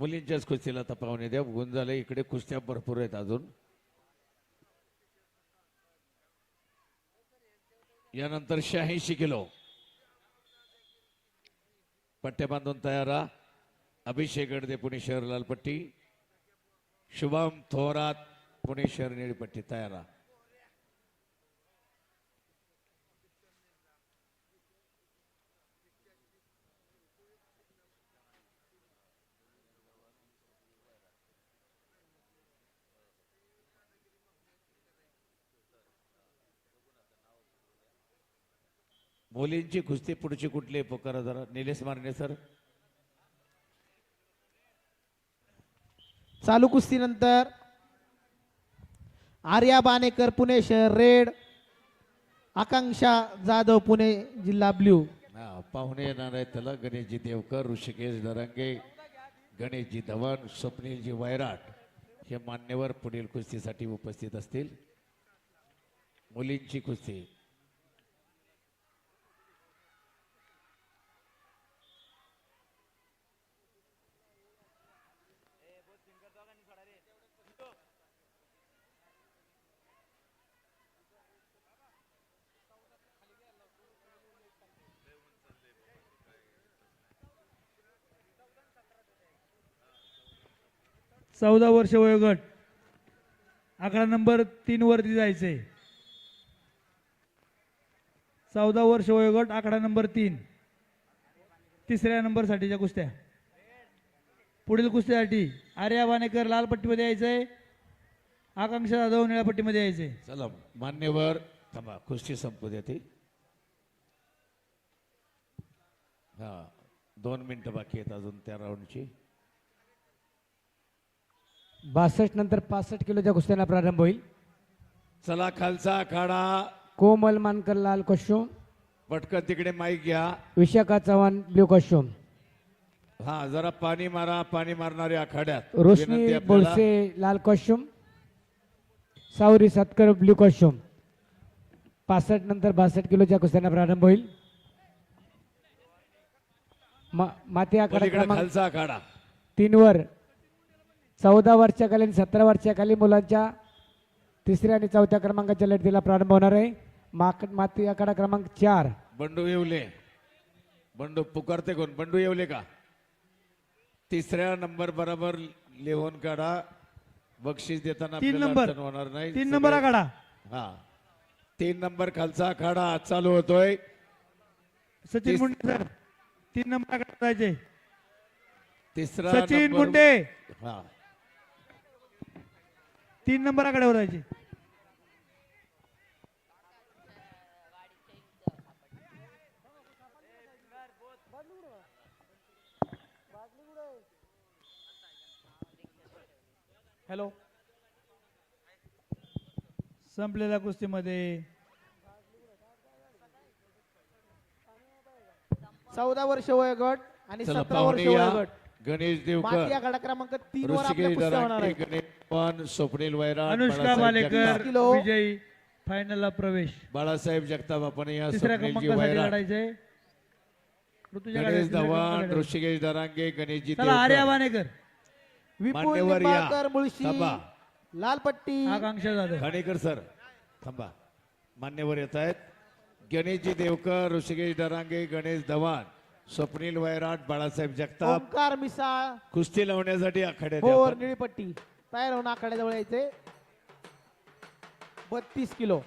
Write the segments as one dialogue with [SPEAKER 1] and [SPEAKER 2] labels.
[SPEAKER 1] मुलींच्याच कुस्तीला आता पाहुणे द्या झाले इकडे कुस्त्या भरपूर आहेत अजून. यानंतर शहाऐंशी किलो. पट्ट्या बांधून तयार अभिषेक गडदे पुणे शहर लालपट्टी शुभम थोरात पुणे शहर निळीपट्टी तयार मुलींची कुस्ती पुढची कुठली आहे? पुकारा जरा. निलेश मारणे सर.
[SPEAKER 2] चालू कुस्तीनंतर आर्या बानेकर पुणे शहर रेड. आकांक्षा जाधव पुणे जिल्हा ब्ल्यू.
[SPEAKER 1] पाहुणे येणार आहेत त्याला. गणेशजी देवकर ऋषिकेश दरंगे गणेशजी धवन स्वप्नीलजी वैराट हे मान्यवर पुढील कुस्तीसाठी उपस्थित असतील. मुलींची कुस्ती.
[SPEAKER 3] चौदा वर्ष वयोगट. आकडा नंबर तीन वरती जायचे चौदा वर्ष वयोगट आकडा नंबर तीन. तिसऱ्या नंबरसाठीच्या कुस्त्या. पुढील कुस्त्यासाठी आर्या वानेकर लाल पट्टीमध्ये यायचंय. आकांक्षा जाधव निळ्या पट्टीमध्ये यायचंय.
[SPEAKER 1] चला मान्यवर थांबा कुस्ती संपू द्या ती. हा दोन मिनिटं बाकी आहेत अजून त्या राऊंडची
[SPEAKER 4] बासष्ट नंतर पासष्ट किलोच्या कुस्त्यांना प्रारंभ होईल.
[SPEAKER 1] चला खालचा आखाडा
[SPEAKER 4] कोमल मानकर लाल कॉस्ट्युम
[SPEAKER 1] पटकन तिकडे माईक घ्या.
[SPEAKER 4] विशाखा चव्हाण ब्ल्यू कॉस्ट्युम
[SPEAKER 1] हा जरा पाणी मारा पाणी मारणारे आखाड्यात.
[SPEAKER 4] रोशनी
[SPEAKER 1] आपल्याला.
[SPEAKER 4] बोरसे लाल कॉस्ट्युम सावरी सतकर ब्ल्यू कॉस्ट्युम पासष्ट नंतर बासष्ट किलोच्या कुस्त्यांना प्रारंभ होईल. मा- माती
[SPEAKER 1] पलीकडे
[SPEAKER 4] क्रमांक
[SPEAKER 1] खालचा आखाडा.
[SPEAKER 4] तीनवर. चौदा वर्षा खाली आणि सतरा वर्षा खाली मुलांच्या तिसऱ्या आणि चौथ्या क्रमांकाच्या लढतीला प्रारंभ होणार आहे. माक माती आकडा क्रमांक चार.
[SPEAKER 1] बंडू येवले. बंडू पुकारते कोण? बंडू येवले का? तिसऱ्या नंबर बरोबर लिहून काढा. बक्षीस देताना
[SPEAKER 3] तीन
[SPEAKER 1] आपल्याला
[SPEAKER 3] नंबर.
[SPEAKER 1] अडचण होणार नाही.
[SPEAKER 3] तीन नंबर
[SPEAKER 1] सगळे-
[SPEAKER 3] आकडा
[SPEAKER 1] हा. तीन नंबर खालचा आखाडा आज चालू होतोय.
[SPEAKER 3] सचिन
[SPEAKER 1] तीस-
[SPEAKER 3] मुंडे सर तीन नंबर आकडा जायचे
[SPEAKER 1] तिसरा
[SPEAKER 3] सचिन
[SPEAKER 1] नंबर-
[SPEAKER 3] मुंडे.
[SPEAKER 1] हा.
[SPEAKER 3] तीन नंबर आकड्यावर जायचे
[SPEAKER 2] हॅलो.
[SPEAKER 3] संपलेल्या कुस्तीमध्ये.
[SPEAKER 2] चौदा वर्ष वयोगट आणि सतरा वर्ष वयोगट.
[SPEAKER 1] गणेश
[SPEAKER 2] माती
[SPEAKER 1] देवकर
[SPEAKER 2] आखाडा क्रमांक तीन वर आपल्या
[SPEAKER 1] ऋषिकेश
[SPEAKER 2] कुस्त्या होणार
[SPEAKER 1] दराटे
[SPEAKER 2] आहेत
[SPEAKER 1] गणेश पवार, स्वप्नील वैराट
[SPEAKER 3] अनुष्का
[SPEAKER 1] बाळासाहेब जगताप.
[SPEAKER 2] किलो.
[SPEAKER 3] विजयी फायनलला प्रवेश.
[SPEAKER 1] बाळासाहेब जगताप आपण या
[SPEAKER 3] तिसऱ्या
[SPEAKER 1] स्वप्नीलजी
[SPEAKER 3] क्रमांकासाठी
[SPEAKER 1] वैराट.
[SPEAKER 3] लढायचंय. ऋतुजा गाडे
[SPEAKER 1] गणेश
[SPEAKER 3] तिसऱ्या
[SPEAKER 1] धवान
[SPEAKER 3] क्रमांकासाठी.
[SPEAKER 1] ऋषिकेश दरांगे गणेशजी
[SPEAKER 3] चला आर्या
[SPEAKER 1] देवकर
[SPEAKER 3] वानेकर
[SPEAKER 2] विपुल
[SPEAKER 1] मान्यवर या.
[SPEAKER 2] निंबाळकर मुळशी
[SPEAKER 1] थांबा.
[SPEAKER 2] लालपट्टी.
[SPEAKER 3] आकांक्षा जाधव.
[SPEAKER 1] खाणेकर सर थांबा. मान्यवर येत आहेत. गणेशजी देवकर ऋषिकेश दरांगे गणेश धवान. स्वप्नील वैराट बाळासाहेब जगताप.
[SPEAKER 2] ओंकार मिसाळ
[SPEAKER 1] कुस्ती लावण्यासाठी आखाड्यात या
[SPEAKER 2] भोर
[SPEAKER 1] आपण.
[SPEAKER 2] निळीपट्टी तयार होऊन आखाड्याजवळ यायचे. बत्तीस किलो.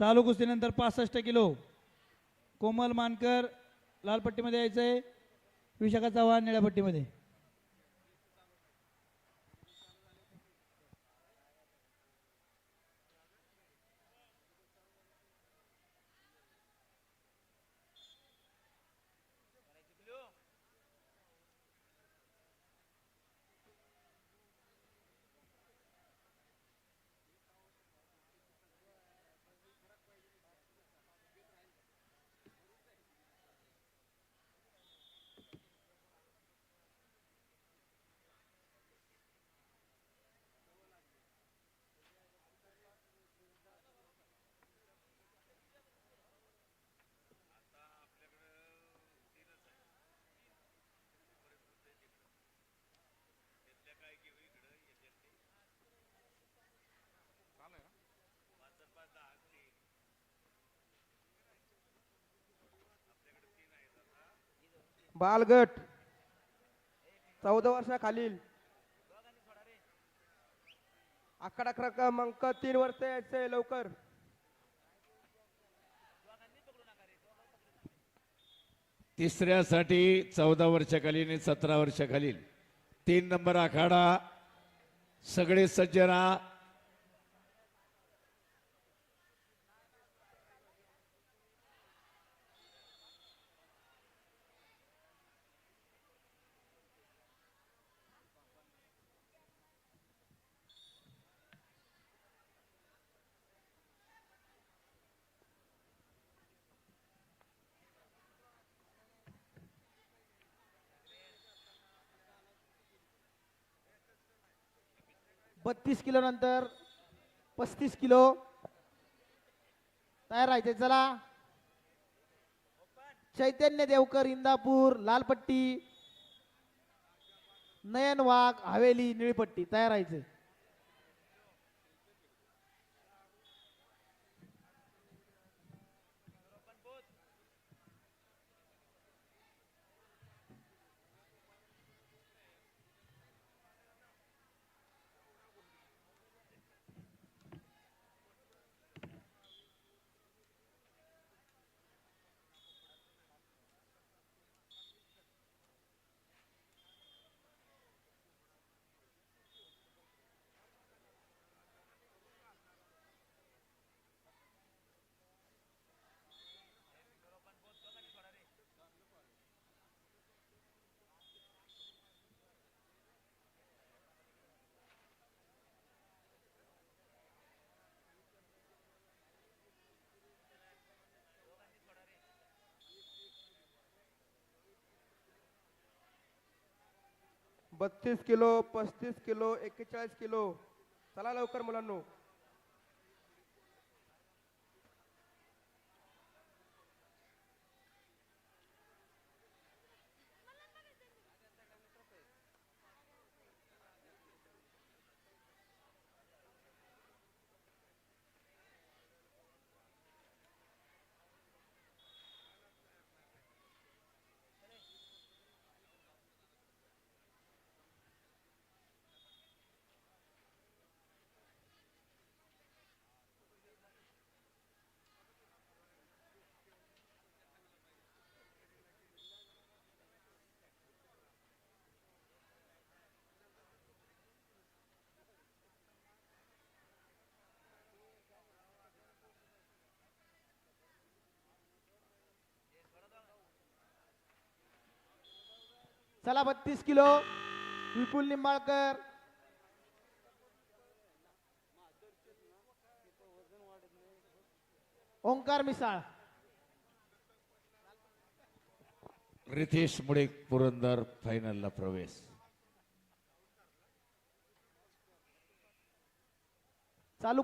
[SPEAKER 3] चालू कुस्तीनंतर पासष्ट किलो. कोमल मानकर लालपट्टीमध्ये यायचं आहे विशाखा चव्हाण निळ्या पट्टीमध्ये.
[SPEAKER 5] बालगट. चौदा वर्षाखालील. आकडा क्रमांक तीन वर्ष यायचंय लवकर.
[SPEAKER 1] तिसऱ्यासाठी चौदा वर्षाखालील आणि सतरा वर्षाखालील. तीन नंबर आखाडा सगळे सज्जना
[SPEAKER 2] बत्तीस किलो नंतर पस्तीस किलो. तयार राहायचे चला. चैतन्य देवकर इंदापूर लालपट्टी नयन वाघ हवेली निळपट्टी तयार राहायचे
[SPEAKER 5] बत्तीस किलो पस्तीस किलो एक्केचाळीस किलो. चला लवकर मुलांनो.
[SPEAKER 2] चला बत्तीस किलो. विपुल निंबाळकर. ओंकार मिसाळ.
[SPEAKER 1] रितेश मुळे पुरंदर फायनलला प्रवेश.
[SPEAKER 2] चालू